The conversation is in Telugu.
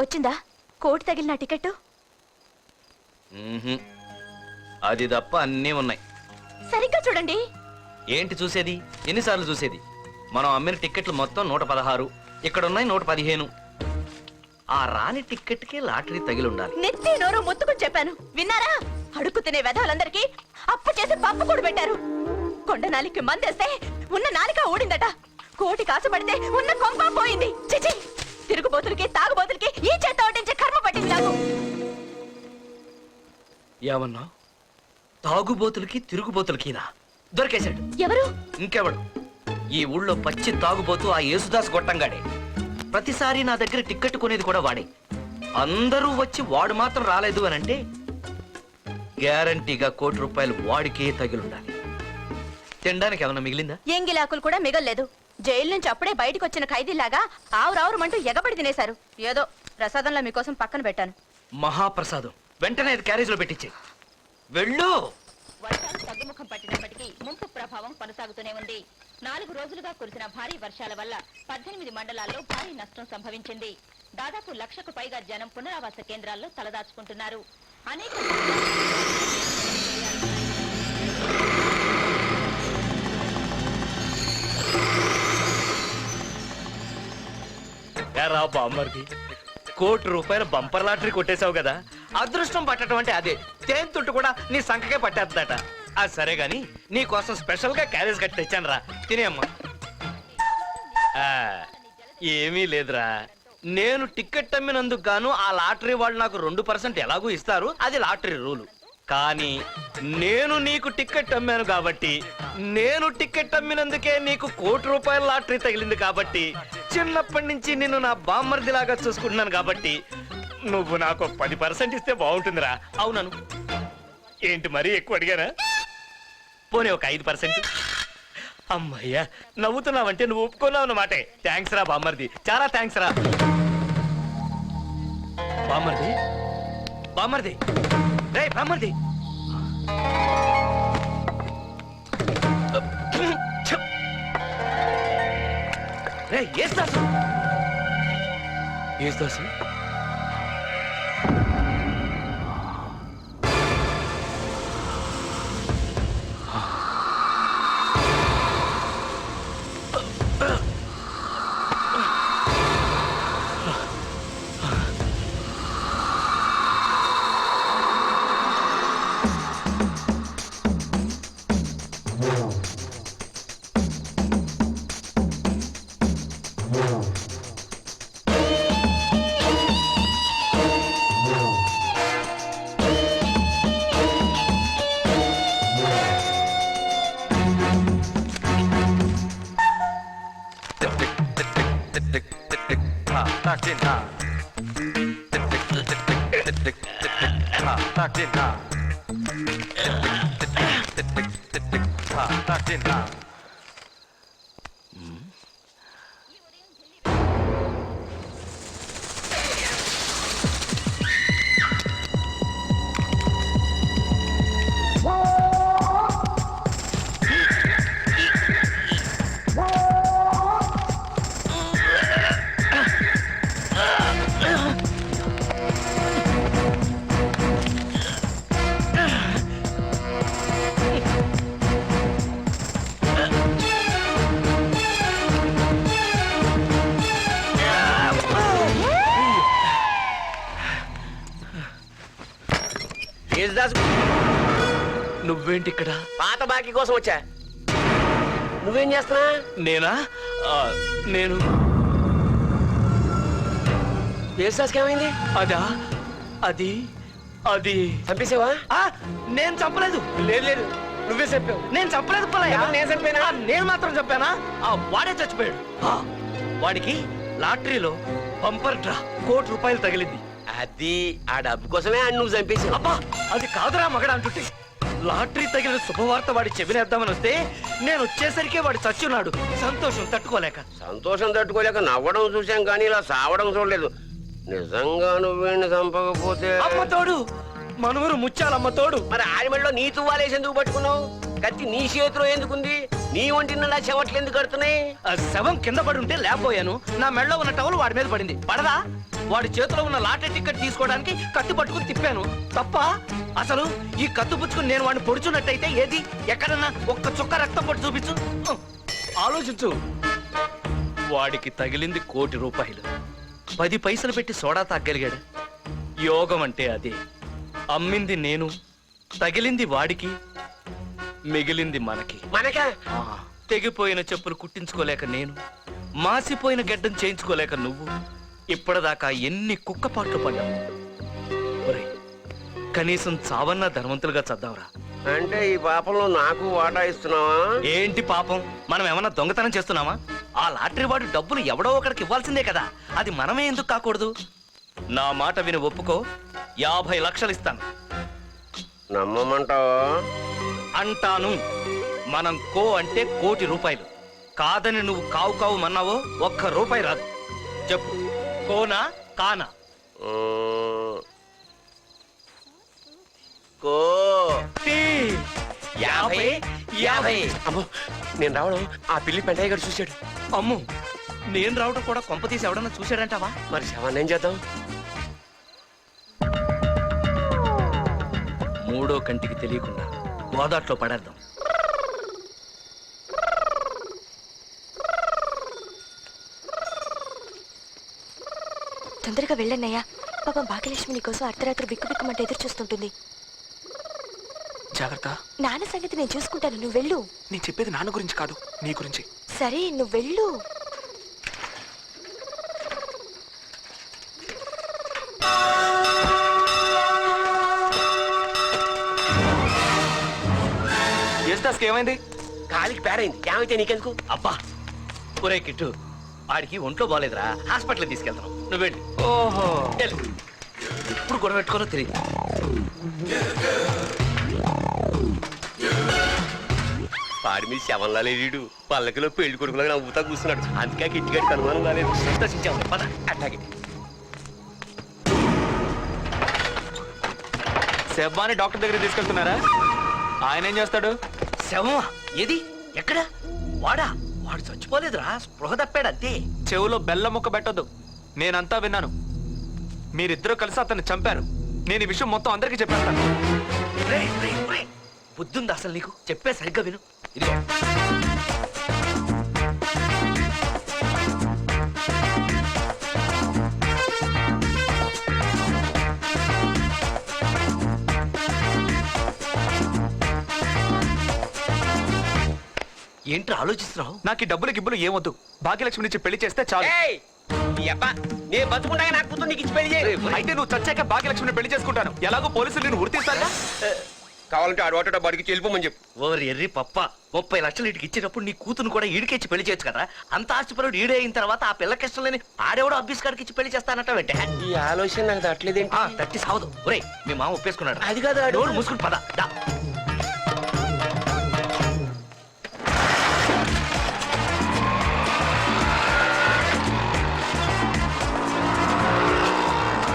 వచ్చిందా? కోటి తగిలిన టికెట్. అది తప్ప అన్నీ ఉన్నాయి. సరిగ్గా చూడండి. ఏంటి చూసేది? ఎన్నిసార్లు చూసేది? మనం అమ్మిన టిక్కెట్లు మొత్తం నూట పదహారు ఇక్కడ ఉన్నాయి నూట పదిహేను. ఆ రాని టిక్కెట్కి లాటరీ తగిలి ఉండాలి. నెత్తి నోరు ముత్తుకుని చెప్పాను. విన్నారా? అడుగు తినే వెధవలందరికీ అప్పు చేసి పప్పు కూడా పెట్టారు. కొండ నాలికి మందేస్తే ఉన్న నాలిక ఊడిందట. కోటి కాసు పడితే ఉన్న కొంప పోయింది. చిచి! తిరుగుబోతులకి తాగుబోతులకి ఈ చేత ఓటించే కర్మ పట్టింది నాకు. ఏమన్నా? తాగుబోతులకి తిరుగుబోతులకినా? దొరికేశాడు. ఎవరు? ఇంకెవడు? ఈ ఊళ్ళో పచ్చి తాగుబోతూ ఆ యేసుదాస్ గొట్టంగాడే. ప్రతిసారి నా దగ్గర టిక్కెట్ కొనేది కూడా వాడే. అందరూ వచ్చి వాడు మాత్రం రాలేదు అని అంటే గ్యారంటీగా కోటి రూపాయలు వాడికే తగిలుండాలి. తినడానికి ఏమన్నా మిగిలిందా? ఎంగిలాకులు కూడా మిగల్లేదు. జైలు నుంచి అప్పుడే బయటకు వచ్చిన ఖైదీలాగా ఆవురావురమంటూ ఎగబడి తినేశారు. ఏదో ప్రసాదంలో మీకోసం పక్కన పెట్టాను. మహాప్రసాదం. వెంటనే అది క్యారేజ్లో పెట్టించే. వెళ్ళు! వర్షాలు తగ్గుముఖం పట్టినప్పటికీ ముంపు ప్రభావం కొనసాగుతూనే ఉంది. నాలుగు రోజులుగా కురిసిన భారీ వర్షాల వల్ల పద్దెనిమిది మండలాల్లో భారీ నష్టం సంభవించింది. దాదాపు లక్షకు పైగా జనం పునరావాస కేంద్రాల్లో తలదాచుకుంటున్నారు. అనేక రా బామ్మర్ది. కోటి రూపాయల బంపర్ లాటరీ కొట్టేశావు కదా అదృష్టం పట్టడం అంటే అదే. తేన్ తుట్టు కూడా నీ సంఖకే పట్టేద్దట అది సరే గాని నీ కోసం స్పెషల్గా క్యారేజ్ కట్టి తెచ్చాను రా. తినేమ్మా ఆ, ఏమీ లేదురా. నేను టికెట్ అమ్మినందుకు గాను ఆ లాటరీ వాళ్ళు నాకు రెండు పర్సెంట్ ఎలాగూ ఇస్తారు. అది లాటరీ రూలు. కానీ నేను నీకు టికెట్ అమ్మాను కాబట్టి నేను టికెట్ అమ్మినందుకే నీకు కోటి రూపాయల లాటరీ తగిలింది కాబట్టి చిన్నప్పటి నుంచి నిన్ను నా బామ్మర్దిలాగా చూసుకుంటున్నాను కాబట్టి నువ్వు నాకు పది పర్సెంట్ ఇస్తే బాగుంటుందిరా. అవునను. ఏంటి మరీ ఎక్కువ అడిగారా పోనీ ఒక ఐదు పర్సెంట్. అమ్మయ్యా నవ్వుతున్నావంటే నువ్వు ఒప్పుకున్నావు అన్నమాటే. థ్యాంక్స్ రా బామ్మర్ది. చాలా థ్యాంక్స్ రా. బామ్మర్ది? బామ్మర్ది? రే బామ్మర్ది రే ఏస్తాసు ఏస్తాసు ดินหาติดติดติดติดติดติดติดติดหาตากดินหาติดติดติดติดติดติดติดหาตากดินหา యేసుదాస్ నువ్వేంటి ఇక్కడ పాత బాకీ కోసం వచ్చా. నువ్వేం చేస్తున్నా? నేనా? ఆ, నేను. ఏమైంది? అదా? అది? అది? చంపేసావా? ఆ, నేను చంపలేదు. లేదు లేదు. నువ్వే చెప్పావు నేను చంపలేదు పుల్లయ్య. ఎవరు నేను చంపానా? ఆ, నేను మాత్రం చెప్పానా ఆ, వాడే చచ్చిపోయాడు. ఆ, వాడికి లాటరీలో బంపర్ డ్రా కోటి రూపాయలు తగిలింది. అది ఆ డబ్బు కోసమే ఆయన నువ్వు చంపేసావు అబ్బా అది కాదురా మగడ అంటుంటే లాటరీ తగిలిన శుభవార్త వాడి చెవినేద్దామని వస్తే నేను వచ్చేసరికి వాడు చచ్చున్నాడు సంతోషం తట్టుకోలేక. సంతోషం తట్టుకోలేక నవ్వడం చూశాం కానీ ఇలా సావడం చూడలేదు. నిజంగా నువ్వేంటి చంపకపోతే అమ్మ తోడు మనవరు ముచ్చాలమ్మ తోడు. మరి ఆడిమడిలో నీ తువ్వాలేసి ఎందుకు పట్టుకున్నావు? కత్తి నీ చేతిలో ఎందుకుంది? నీ ఒంటి నా చెవట్లు ఎందుకు కడుతున్నాయి? ఆ శవం కింద పడి ఉంటే లేకపోయాను. నా మెడలో ఉన్న టవల్ వాడి మీద పడింది. పడదా? వాడి చేతిలో ఉన్న లాటరీ టికెట్ తీసుకోవడానికి కత్తి పట్టుకుని తిప్పాను. తప్ప? అసలు ఈ కత్తి పుచ్చుకుని నేను వాడిని పొడుచున్నట్టయితే ఏది? ఎక్కడన్నా ఒక్క చుక్క రక్తం పట్టు చూపించు. ఆలోచించు. వాడికి తగిలింది కోటి రూపాయలు. పది పైసలు పెట్టి సోడా తాగలిగాడు. యోగం అంటే అదే. అమ్మింది నేను తగిలింది వాడికి మిగిలింది మనకి. మనక? తెగిపోయిన చెప్పులు కుట్టించుకోలేక నేను మాసిపోయిన గడ్డం చేయించుకోలేక నువ్వు ఇప్పటిదాకా ఎన్ని కుక్కపాట్లు పడ్డావు? ఒరేయ్, కనీసం చావన్నా ధర్మంతులుగా చద్దాంరా అంటే ఈ పాపంలో నాకు వాటా ఇస్తున్నావా? ఏంటి పాపం? మనం ఏమన్నా దొంగతనం చేస్తున్నామా? ఆ లాటరీ వాడు డబ్బులు ఎవడో ఒకడికి ఇవ్వాల్సిందే కదా. అది మనమే ఎందుకు కాకూడదు? నా మాట విని ఒప్పుకో యాభై లక్షలు ఇస్తాను. నమ్మమంటావా? అంటాను. మనం కో అంటే కోటి రూపాయలు. కాదని నువ్వు కావు కావు మన్నావో ఒక్క రూపాయి రాదు. చెప్పు. కోనా కానా. కో. టీ. యాభై. యాభై. అమ్మో నేను రావడం ఆ పిల్లి పెంటయ్య గారు చూశాడు. అమ్ము నేను రావడం కూడా కొంప తీసి ఎవడన్నా చూశాడంటావా? మరి శవాన్ని ఏం చేద్దాం? మూడో కంటికి తెలియకుండా గోదాట్లో పడేద్దాం. తొందరగా వెళ్ళన్నయ్యా పాపం భాగ్యలక్ష్మి నీకోసం అర్ధరాత్రి బిక్కు బిక్కుమంటే ఎదురు చూస్తుంటుంది. జాగ్రత్త. నాన్న సంగతి నేను చూసుకుంటాను. నువ్వు వెళ్ళు. నేను చెప్పేది నాన్న గురించి కాదు నీ గురించి. సరే నువ్వు వెళ్ళు. యేసుదాస్కి ఏమైంది? కాలికి పేరైంది ఏమైతే నీకెందుకు? అబ్బా ఒరే కిట్టు ఆడికి ఒంట్లో బాగాలేదురా హాస్పిటల్ తీసుకెళ్తాం నువ్వు వెళ్ళి. ఓహో. ఎప్పుడు గొడవ పెట్టుకోనో తెలియదు. పాడి మీద శవంలా లేడు పల్లకిలో పెళ్ళి కొడుకులాగా నవ్వుతా కూర్చున్నాడు. అందుకే కిట్టిగడికి అనుమానం రాలేదు. సంతోషించావు పద అట్లాగే. శబ్బాని డాక్టర్ దగ్గర తీసుకెళ్తున్నారా? ఆయన ఏం చేస్తాడు? శవమా ఏది? ఎక్కడ? వాడా? వాడు చచ్చిపోలేదురా స్పృహ తప్పాడు అంతే. చెవులో బెల్లం ముక్క పెట్టొద్దు. నేనంతా విన్నాను. మీరిద్దరూ కలిసి అతన్ని చంపారు. నేను ఈ విషయం మొత్తం అందరికీ చెప్పేస్తాను. బుద్ధుంది అసలు నీకు? చెప్పే సరిగ్గా విను. ఇదిగో. ఏంట్రా ఆలోచిస్తున్నావు? నాకు ఈ డబ్బులు గిబ్బులు ఏమొద్దు. భాగ్యలక్ష్మి నుంచి పెళ్ళి చేస్తే చాలు. నేను బతుకుండగా నాకు కూతురు నీకు ఇచ్చి పెళ్ళి అయితే నువ్వు చచ్చాక భాగ్యలక్ష్మిని పెళ్ళి చేసుకుంటాను. ఎలాగో పోలీసులు నేను ఉరితీస్తారా కావాలంటే ఆడు ఆటో బడికి వెళ్ళిపోమని చెప్పు. ఓరి ఎర్రి పప్ప ముప్పై లక్షలు ఇటుకి ఇచ్చేటప్పుడు నీ కూతురు కూడా ఈడికిచ్చి పెళ్ళి చేయొచ్చు కదా? అంత ఆస్తిపరుడు ఈడే అయిన తర్వాత ఆ పిల్లకి ఇష్టం లేని ఆడేవాడో అబ్బీస్ కాడికి ఇచ్చి పెళ్ళి చేస్తానట వెంటే. ఈ ఆలోచన నాకు తట్టలేదేంటి? తట్టి సావదు. ఒరే మీ మామ ఒప్పేసుకున్నాడు. అది కాదు మూసుకుని పద